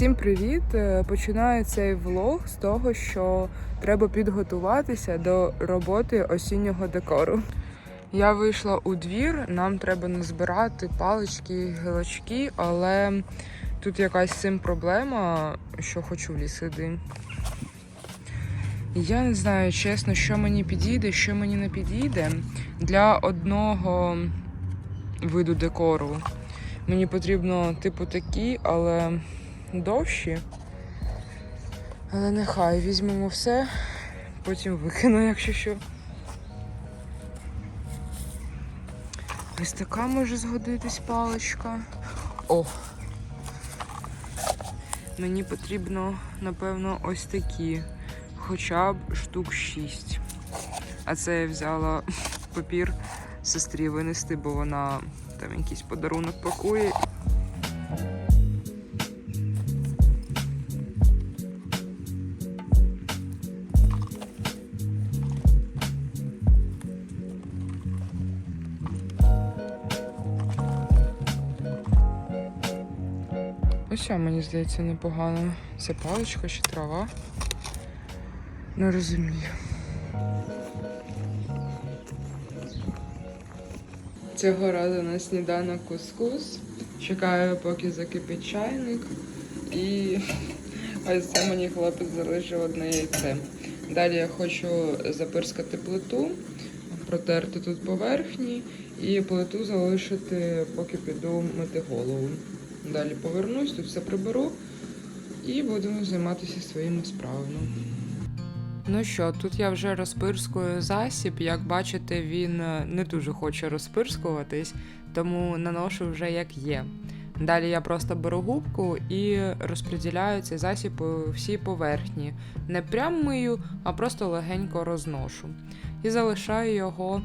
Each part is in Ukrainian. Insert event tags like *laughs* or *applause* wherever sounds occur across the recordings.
Всім привіт! Е, Починаю цей влог з того, що треба підготуватися до роботи осіннього декору. Я вийшла у двір, нам треба назбирати палички, гілочки, але тут якась цим проблема, що хочу в ліс іти. Я не знаю, чесно, що мені підійде, що мені не підійде. Для одного виду декору мені потрібно, типу, такі, але довші. Але нехай візьмемо все, потім викину, якщо що. Ось така може згодитись паличка. О! Мені потрібно, напевно, ось такі. Хоча б штук 6. А це я взяла *laughs* папір сестрі винести, бо вона там якийсь подарунок пакує. Ось мені здається, непогано. Це паличка чи трава. Не розумію. Цього разу на сніданок кускус. Чекаю, поки закипить чайник. І ось це мені хлопець залишив одне яйце. Далі я хочу запирскати плиту, протерти тут поверхні і плиту залишити, поки піду мити голову. Далі повернусь, тут все приберу і будемо займатися своїми справами. Ну що, тут я вже розпирскую засіб. Як бачите, він е, не дуже хоче розпирскуватись, тому наношу вже як є. Далі я просто беру губку і розподіляю цей засіб по всій поверхні. Не прям мию, а просто легенько розношу. І залишаю його.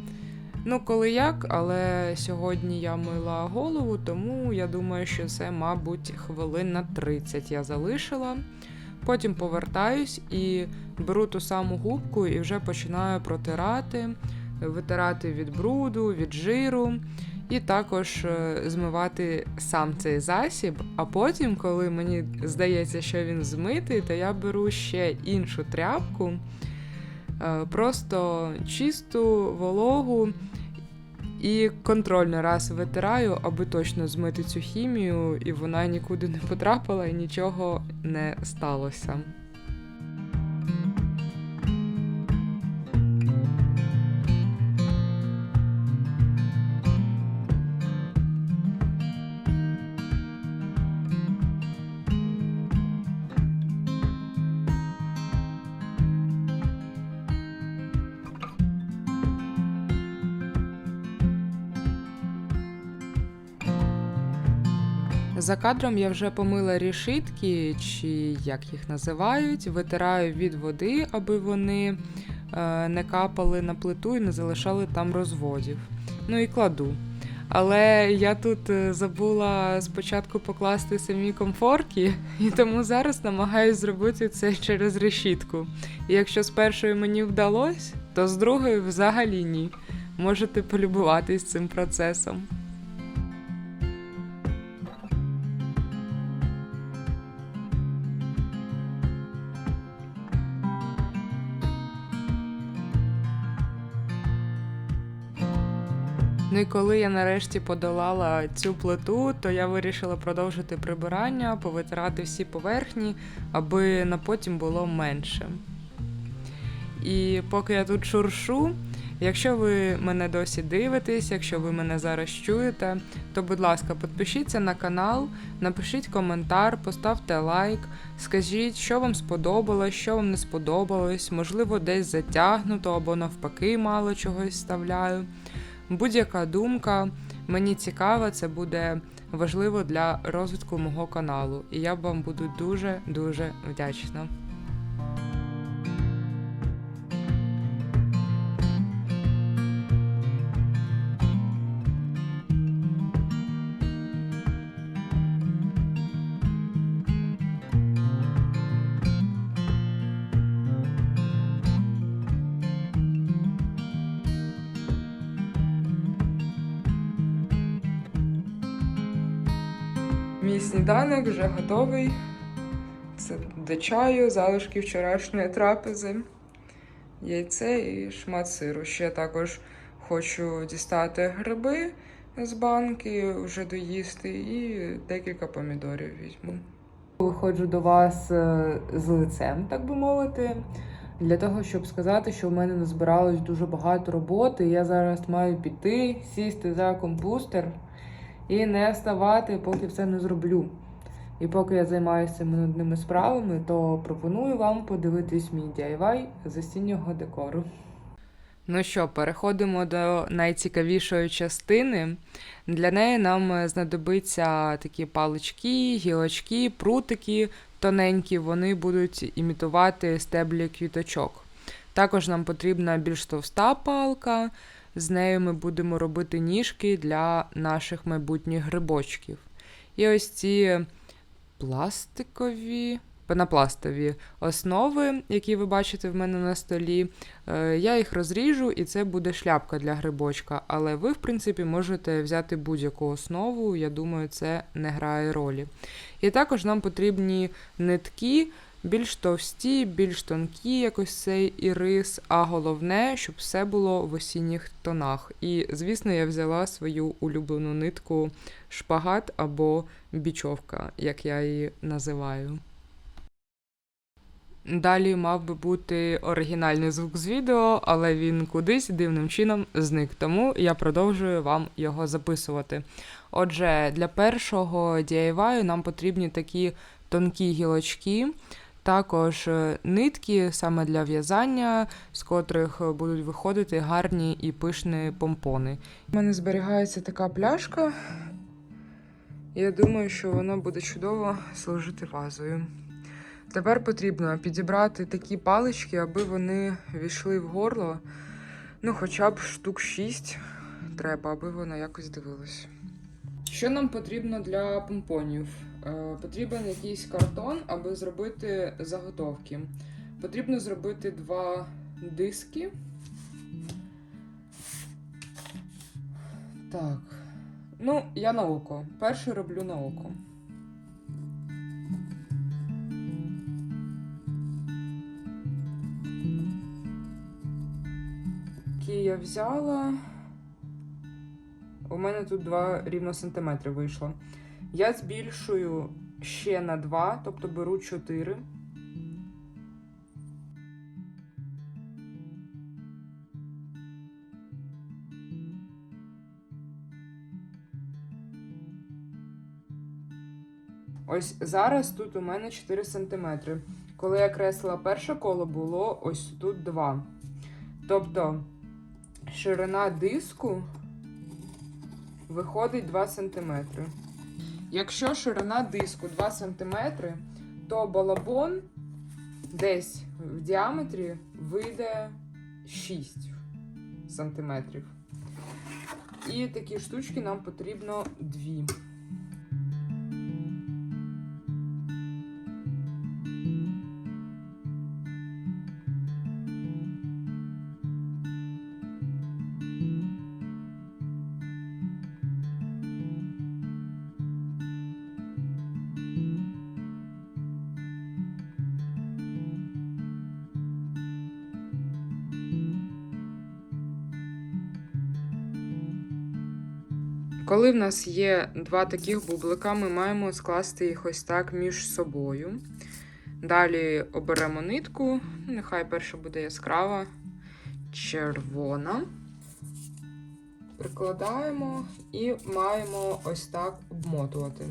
Ну, коли як, але сьогодні я мила голову, тому я думаю, що це, мабуть, хвилин на 30 я залишила. Потім повертаюсь і беру ту саму губку і вже починаю протирати, витирати від бруду, від жиру, і також е, змивати сам цей засіб. А потім, коли мені здається, що він змитий, то я беру ще іншу тряпку, просто чисту вологу. І контрольно раз витираю, аби точно змити цю хімію, і вона нікуди не потрапила і нічого не сталося. За кадром я вже помила рішитки, чи як їх називають, витираю від води, аби вони е, не капали на плиту і не залишали там розводів. Ну і кладу. Але я тут е, забула спочатку покласти самі комфорки, *laughs* і тому зараз намагаюся зробити це через решітку. І якщо з першої мені вдалося, то з другої взагалі ні. Можете полюбуватись цим процесом. Ну і коли я нарешті подолала цю плиту, то я вирішила продовжити прибирання, повитирати всі поверхні, аби на потім було менше. І поки я тут шуршу, якщо ви мене досі дивитесь, якщо ви мене зараз чуєте, то будь ласка, підпишіться на канал, напишіть коментар, поставте лайк, скажіть, що вам сподобалось, що вам не сподобалось, можливо, десь затягнуто або навпаки мало чогось вставляю. Будь-яка думка мені цікава, це буде важливо для розвитку мого каналу, і я вам буду дуже дуже вдячна. Мій сніданок вже готовий. Це до чаю, залишки вчорашньої трапези, яйце і шмат сиру. Ще також хочу дістати гриби з банки, вже доїсти, і декілька помідорів візьму. Виходжу до вас е, з лицем, так би мовити, для того, щоб сказати, що в мене назбиралось дуже багато роботи. Я зараз маю піти, сісти за компустер і не вставати, поки все не зроблю. І поки я займаюся цими справами, то пропоную вам подивитись мій DIY з осіннього декору. Ну що, переходимо до найцікавішої частини. Для неї нам знадобиться такі палички, гілочки, прутики тоненькі, вони будуть імітувати стеблі квіточок. Також нам потрібна більш товста палка, з нею ми будемо робити ніжки для наших майбутніх грибочків. І ось ці пластикові, пенопластові основи, які ви бачите в мене на столі. Е, Я їх розріжу, і це буде шляпка для грибочка. Але ви, в принципі, можете взяти будь-яку основу. Я думаю, це не грає ролі. І також нам потрібні нитки. Більш товсті, більш тонкі, якось цей ірис, а головне, щоб все було в осінніх тонах. І, звісно, я взяла свою улюблену нитку шпагат або бічовка, як я її називаю. Далі мав би бути оригінальний звук з відео, але він кудись дивним чином зник, тому я продовжую вам його записувати. Отже, для першого DIY нам потрібні такі тонкі гілочки, також е, нитки саме для в'язання, з котрих будуть виходити гарні і пишні помпони. У мене зберігається така пляшка. Я думаю, що вона буде чудово служити вазою. Тепер потрібно підібрати такі палички, аби вони війшли в горло. Ну, хоча б штук 6 треба, аби воно якось дивилось. Що нам потрібно для помпонів? Е, потрібен якийсь картон, аби зробити заготовки. Потрібно зробити два диски. Так. Ну, я на око. Перший роблю на око. Які я взяла. У мене тут 2 рівно сантиметри вийшло. Я збільшую ще на 2, тобто беру 4. Ось зараз тут у мене 4 см. Коли я креслила перше коло, було ось тут 2. Тобто ширина диску виходить 2 см. Якщо ширина диску 2 см, то балабон десь в діаметрі вийде 6 см. І такі штучки нам потрібно 2. Коли в нас є два таких бублика, ми маємо скласти їх ось так між собою. Далі оберемо нитку, нехай перша буде яскрава, червона. Прикладаємо і маємо ось так обмотувати.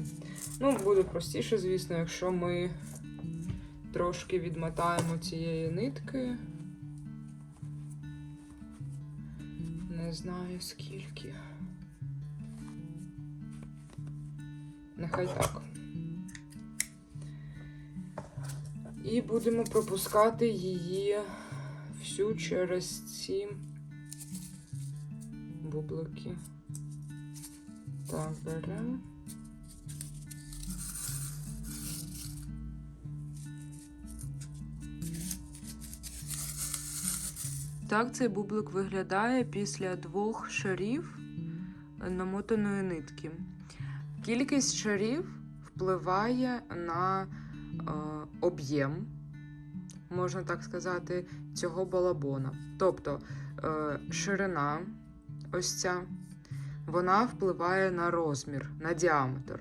Ну, буде простіше, звісно, якщо ми трошки відмотаємо цієї нитки. Не знаю скільки. Нехай так. І будемо пропускати її всю через ці бублики. Так, беремо. Так цей бублик виглядає після двох шарів намотаної нитки. Кількість шарів впливає на об'єм, можна так сказати, цього балабона. Тобто е, ширина, ось ця, вона впливає на розмір, на діаметр.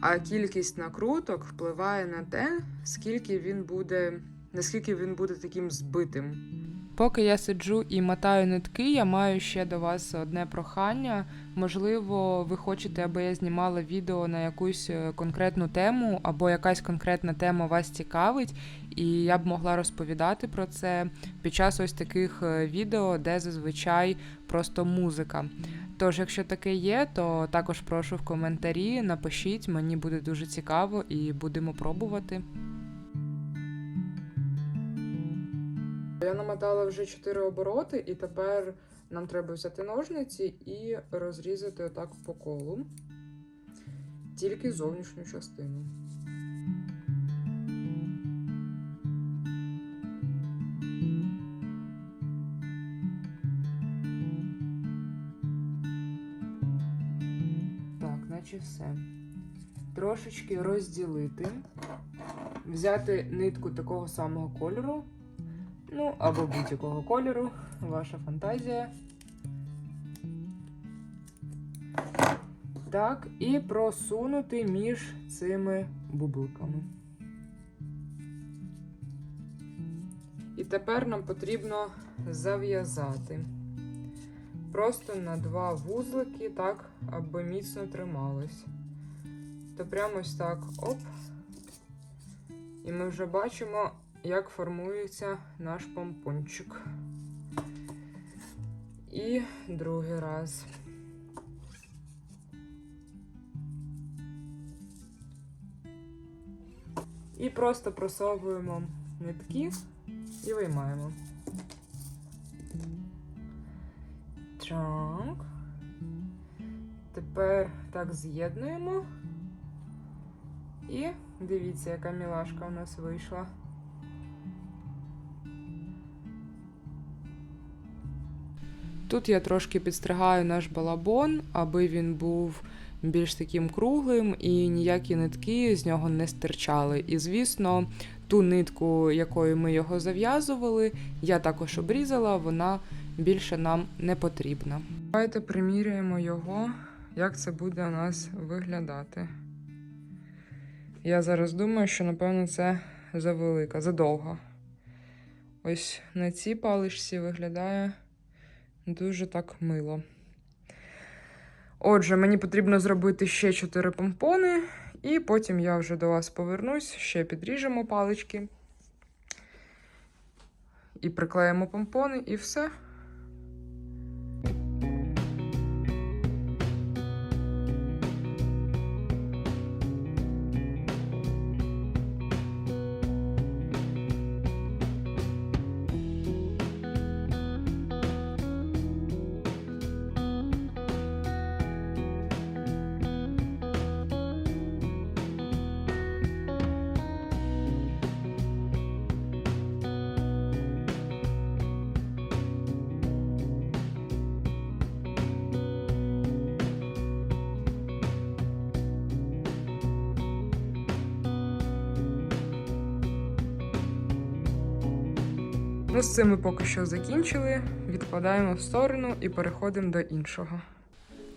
А кількість накруток впливає на те, скільки він буде, наскільки він буде таким збитим. Поки я сиджу і мотаю нитки, я маю ще до вас одне прохання. Можливо, ви хочете, аби я знімала відео на якусь е, конкретну тему, або якась конкретна тема вас цікавить, і я б могла розповідати про це під час ось таких е, відео, де зазвичай просто музика. Тож, якщо таке є, то також прошу в коментарі, напишіть, мені буде дуже цікаво і будемо пробувати. Я намотала вже 4 обороти, і тепер нам треба взяти ножниці і розрізати отак по колу. Тільки зовнішню частину. Так, наче все. Трошечки розділити, взяти нитку такого самого кольору, ну або будь-якого кольору, ваша фантазія. Так, і просунути між цими бубликами. І тепер нам потрібно зав'язати. Просто на два вузлики, так, аби міцно трималось. То прямо ось так оп. І ми вже бачимо, як формується наш помпончик. І другий раз. І просто просовуємо нитки і виймаємо. Так. Тепер так з'єднуємо. І дивіться, яка мілашка у нас вийшла. Тут я трошки підстригаю наш балабон, аби він був більш таким круглим і ніякі нитки з нього не стирчали. І, звісно, ту нитку, якою ми його зав'язували, я також обрізала, вона більше нам не потрібна. Давайте приміряємо його, як це буде у нас виглядати. Я зараз думаю, що, напевно, це завелика, задовго. Ось на цій паличці виглядає дуже так мило. Отже, мені потрібно зробити ще 4 помпони, і потім я вже до вас повернусь, ще підріжемо палички. І приклеїмо помпони, і все. Ну, з цим ми поки що закінчили. Відкладаємо в сторону і переходимо до іншого.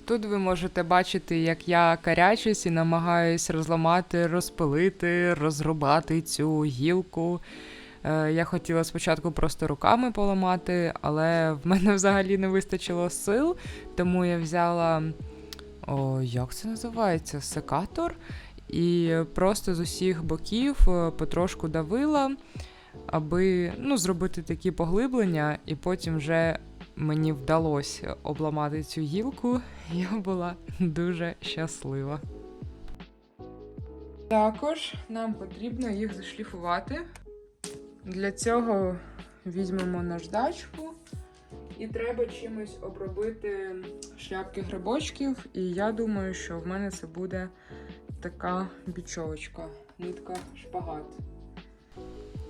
Тут ви можете бачити, як я карячусь і намагаюсь розламати, розпилити, розрубати цю гілку. Е, Я хотіла спочатку просто руками поламати, але в мене взагалі не вистачило сил, тому я взяла. О, як це називається? Секатор. І просто з усіх боків е, потрошку давила аби ну, зробити такі поглиблення, і потім вже мені вдалося обламати цю гілку. *laughs* Я була дуже щаслива. Також нам потрібно їх зашліфувати. Для цього візьмемо наждачку і треба чимось обробити шляпки грибочків. І я думаю, що в мене це буде така бічовочка, нитка шпагат.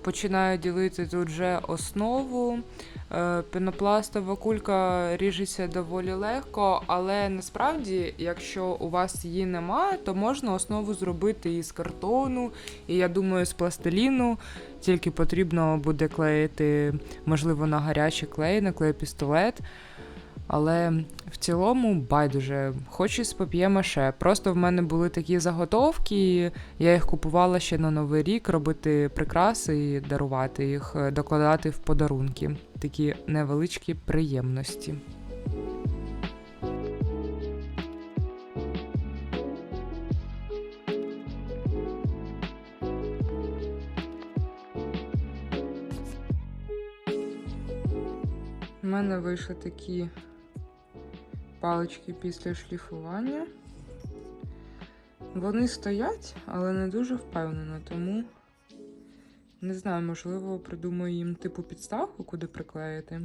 Починаю ділити тут вже основу. Пінопластова Пенопластова кулька ріжеться доволі легко, але насправді, якщо у вас її немає, то можна основу зробити із картону, і я думаю, з пластиліну. Тільки потрібно буде клеїти, можливо, на гарячий клей, на клей пістолет. Але в цілому байдуже, хоч і з пап'є-маше. Просто в мене були такі заготовки, я їх купувала ще на Новий рік, робити прикраси і дарувати їх, е, докладати в подарунки. Такі невеличкі приємності. У мене вийшли такі палички після шліфування. Вони стоять, але не дуже впевнено, тому не знаю, можливо, придумаю їм типу підставку, куди приклеїти.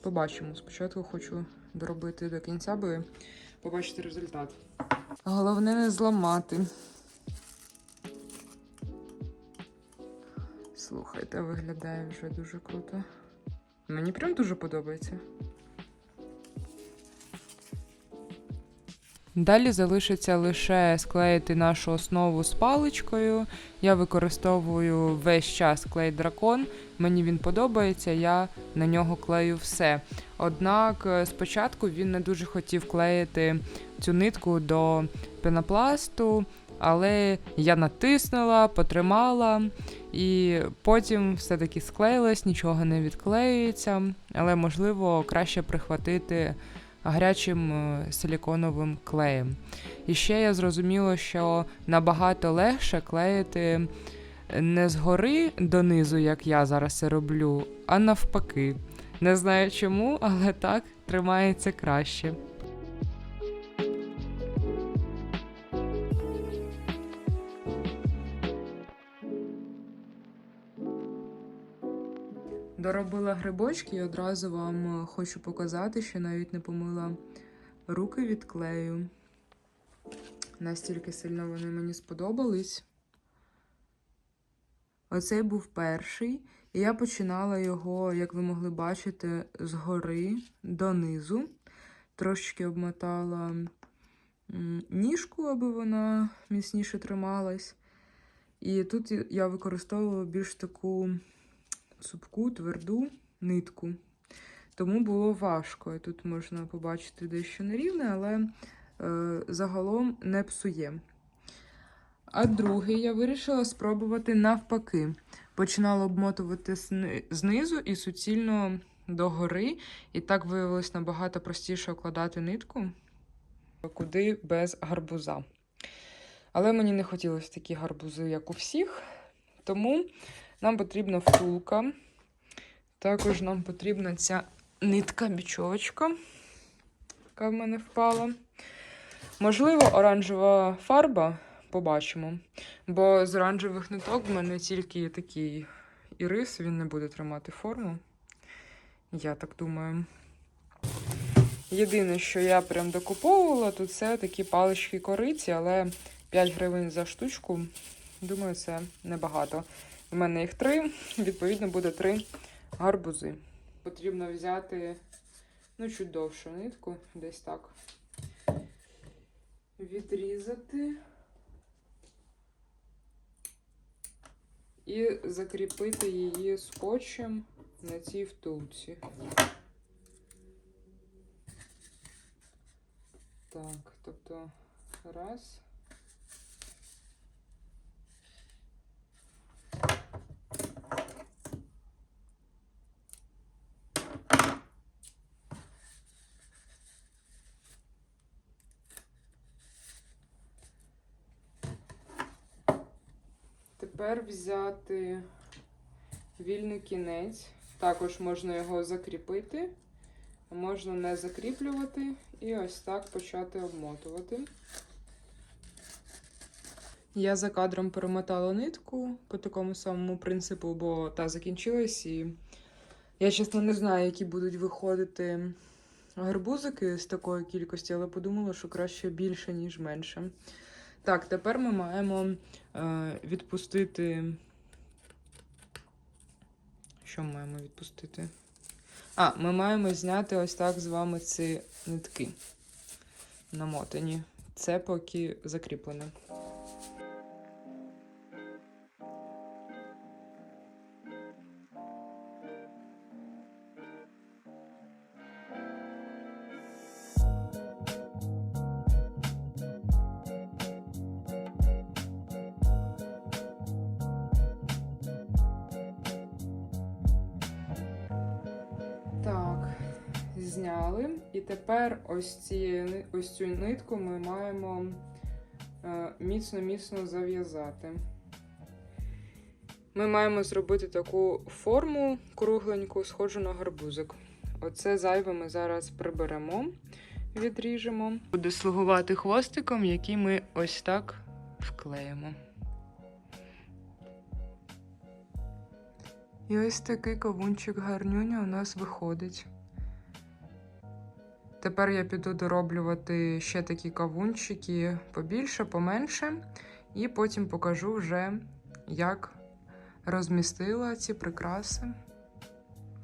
Побачимо. Спочатку хочу доробити до кінця, би побачити результат. Головне не зламати. Слухайте, виглядає вже дуже круто. Мені прям дуже подобається. Далі залишиться лише склеїти нашу основу з паличкою. Я використовую весь час клей дракон. Мені він подобається, я на нього клею все. Однак е, спочатку він не дуже хотів клеїти цю нитку до пенопласту, але я натиснула, потримала, і потім все-таки склеїлось, нічого не відклеюється, але можливо краще прихватити гарячим е, силіконовим клеєм. І ще я зрозуміла, що набагато легше клеїти не згори донизу, як я зараз це роблю, а навпаки. Не знаю чому, але так тримається краще. Доробила грибочки і одразу вам е, хочу показати, що навіть не помила руки від клею. Настільки сильно вони мені сподобались. Оцей був перший, і я починала його, як ви могли бачити, згори донизу. Трошечки обмотала ніжку, аби вона міцніше трималась. І тут я використовувала більш таку цупку, тверду нитку. Тому було важко. І Тут можна побачити дещо нерівне, але е, загалом не псує. А другий я вирішила спробувати навпаки. Починала обмотувати знизу і суцільно догори. І так виявилось набагато простіше укладати нитку, куди без гарбуза. Але мені не хотілося такі гарбузи, як у всіх. Тому нам потрібна втулка. Також нам потрібна ця нитка бічовочка, яка в мене впала. Можливо, оранжева фарба. Побачимо. Бо з оранжевих ниток в мене тільки такий ірис, він не буде тримати форму. Я так думаю. Єдине, що я прям докуповувала, то це такі палички кориці, але 5 гривень за штучку. Думаю, це небагато. У мене їх три, відповідно, буде три гарбузи. Потрібно взяти ну, чуть довшу нитку, десь так. Відрізати і закріпити її скотчем на цій втулці. Так, тобто раз. Тепер взяти вільний кінець. Також можна його закріпити, можна не закріплювати і ось так почати обмотувати. Я за кадром перемотала нитку по такому самому принципу, бо та закінчилась, і я, чесно, не знаю, які будуть виходити гарбузики з такої кількості, але подумала, що краще більше, ніж менше. Так, тепер ми маємо е, відпустити Що ми маємо відпустити? А, ми маємо зняти ось так з вами ці нитки намотані. Це поки закріплене. Так, зняли. І тепер ось, ці, ось цю нитку ми маємо е, міцно-міцно зав'язати. Ми маємо зробити таку форму кругленьку, схожу на гарбузик. Оце зайве ми зараз приберемо, відріжемо. Буде слугувати хвостиком, який ми ось так вклеїмо. І ось такий кавунчик гарнюня у нас виходить. Тепер я піду дороблювати ще такі кавунчики побільше, поменше, і потім покажу вже, як розмістила ці прикраси.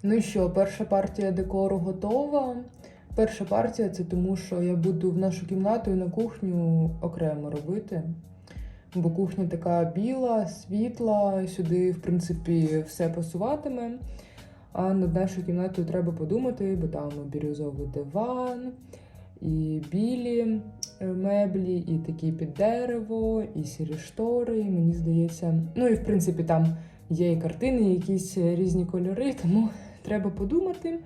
Ну що, перша партія декору готова. Перша партія це тому, що я буду в нашу кімнату і на кухню окремо робити. Бо кухня така біла, світла, сюди, в принципі, все пасуватиме. А над нашою кімнатою треба подумати, бо там бірюзовий диван, і білі е, меблі, і такі під дерево, і сірі штори. Мені здається, ну і в принципі там є і картини, якісь різні кольори, тому *laughs* треба подумати.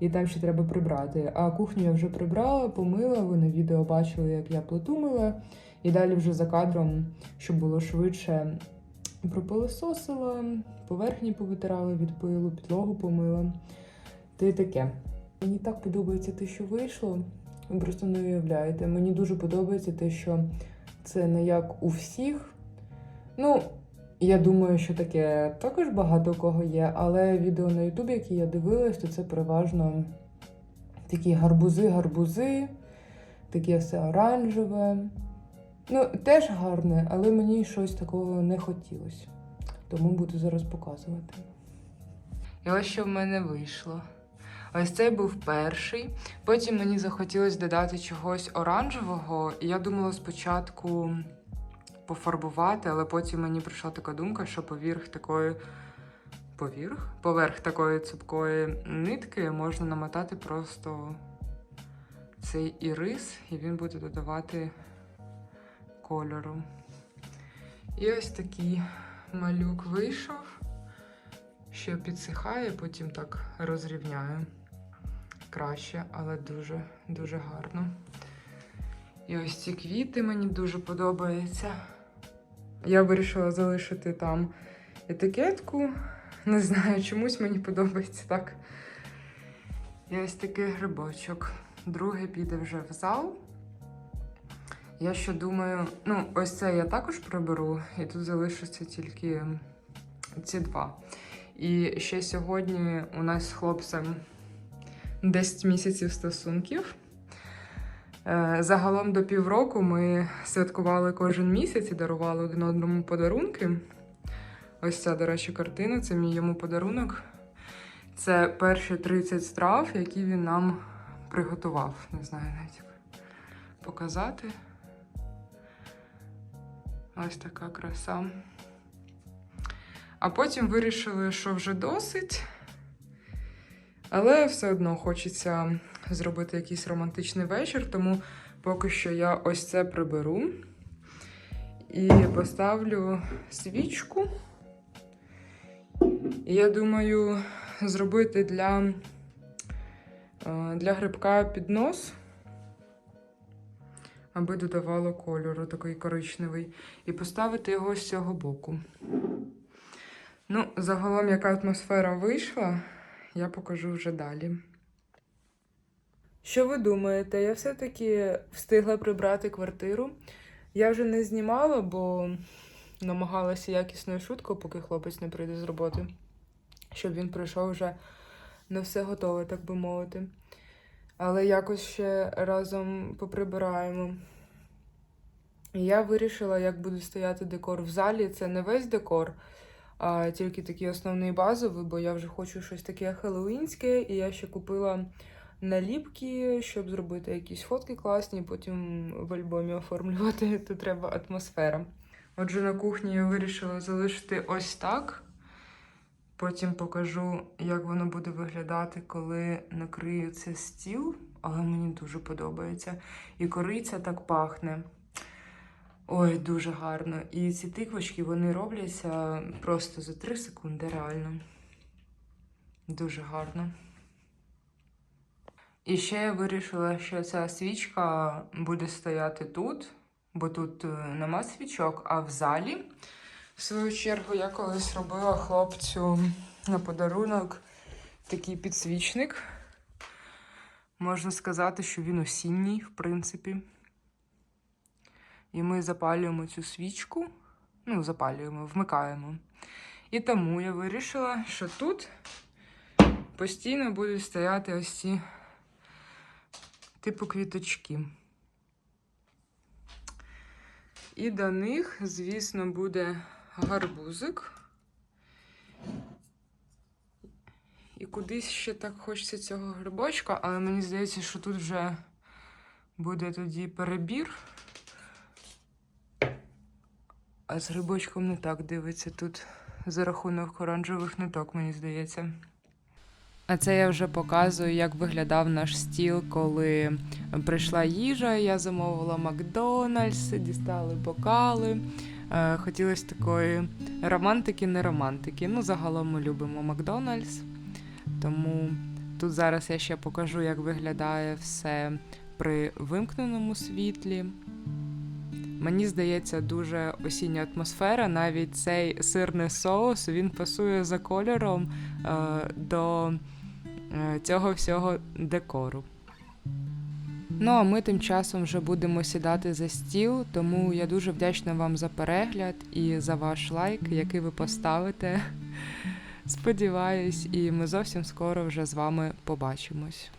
І там ще треба прибрати. А кухню я вже прибрала, помила. Ви на відео бачили, як я плиту мила. І далі вже за кадром, щоб було швидше, пропилососила, поверхні повитирала від пилу, підлогу помила. Та й таке. Мені так подобається те, що вийшло. Ви просто не уявляєте. Мені дуже подобається те, що це не як у всіх. Ну, я думаю, що таке також багато кого є, але відео на Ютубі, які я дивилась, то це переважно такі гарбузи-гарбузи, таке все оранжеве. Ну, теж гарне, але мені щось такого не хотілося. Тому буду зараз показувати. І ось що в мене вийшло. Ось цей був перший. Потім мені захотілося додати чогось оранжевого, і я думала спочатку пофарбувати, але потім мені прийшла така думка, що поверх такої. Поверх? Поверх такої цупкої нитки можна намотати просто цей ірис, і він буде додавати кольору. І ось такий малюк вийшов, що підсихає, потім так розрівняю краще, але дуже дуже гарно. І ось ці квіти мені дуже подобаються. Я вирішила залишити там етикетку. Не знаю, чомусь мені подобається так. І ось такий грибочок. Другий піде вже в зал. Я ще думаю, ну, ось це я також приберу, і тут залишаться тільки ці два. І ще сьогодні у нас з хлопцем 10 місяців стосунків. Е, Загалом до півроку ми святкували кожен місяць і дарували один одному подарунки. Ось ця, до речі, картина це мій йому подарунок. Це перші 30 страв, які він нам приготував. Не знаю навіть як показати. Ось така краса. А потім вирішили, що вже досить. Але все одно хочеться зробити якийсь романтичний вечір, тому поки що я ось це приберу і поставлю свічку. І я думаю, зробити для, е, для грибка піднос, аби додавало кольору такий коричневий, і поставити його з цього боку. Ну, загалом, яка атмосфера вийшла, я покажу вже далі. Що ви думаєте? Я все-таки встигла прибрати квартиру. Я вже не знімала, бо намагалася якісною шуткою, поки хлопець не прийде з роботи, щоб він прийшов вже на все готове, так би мовити. Але якось ще разом поприбираємо. І Я вирішила, як буде стояти декор в залі. Це не весь декор, а тільки такий основний базовий, бо я вже хочу щось таке хеллоуінське, і я ще купила наліпки, щоб зробити якісь фотки класні, потім в альбомі оформлювати. Тут треба атмосфера. Отже, на кухні я вирішила залишити ось так. Потім покажу, як воно буде виглядати, коли накрию це стіл, але мені дуже подобається. І кориця так пахне. Ой, дуже гарно. І ці тиквочки вони робляться просто за 3 секунди, реально. Дуже гарно. І ще я вирішила, що ця свічка буде стояти тут, бо тут е, нема свічок, а в залі. В свою чергу, я колись робила хлопцю на подарунок такий підсвічник. Можна сказати, що він осінній, в принципі. І ми запалюємо цю свічку. Ну, запалюємо, вмикаємо. І тому я вирішила, що тут постійно будуть стояти ось ці типу квіточки. І до них, звісно, буде гарбузик. І кудись ще так хочеться цього грибочка, але мені здається, що тут вже буде тоді перебір. А з грибочком не так дивиться тут за рахунок оранжевих ниток, мені здається. А це я вже показую, як виглядав наш стіл, коли прийшла їжа. Я замовила Макдональдс, дістали бокали. Е, Хотілося такої романтики, не романтики. Ну, загалом ми любимо Макдональдс. Тому тут зараз я ще покажу, як виглядає все при вимкненому світлі. Мені здається, дуже осіння атмосфера. Навіть цей сирний соус він пасує за кольором е, до е, цього всього декору. Ну а ми тим часом вже будемо сідати за стіл, тому я дуже вдячна вам за перегляд і за ваш лайк, який ви поставите. *laughs* Сподіваюсь, і ми зовсім скоро вже з вами побачимось.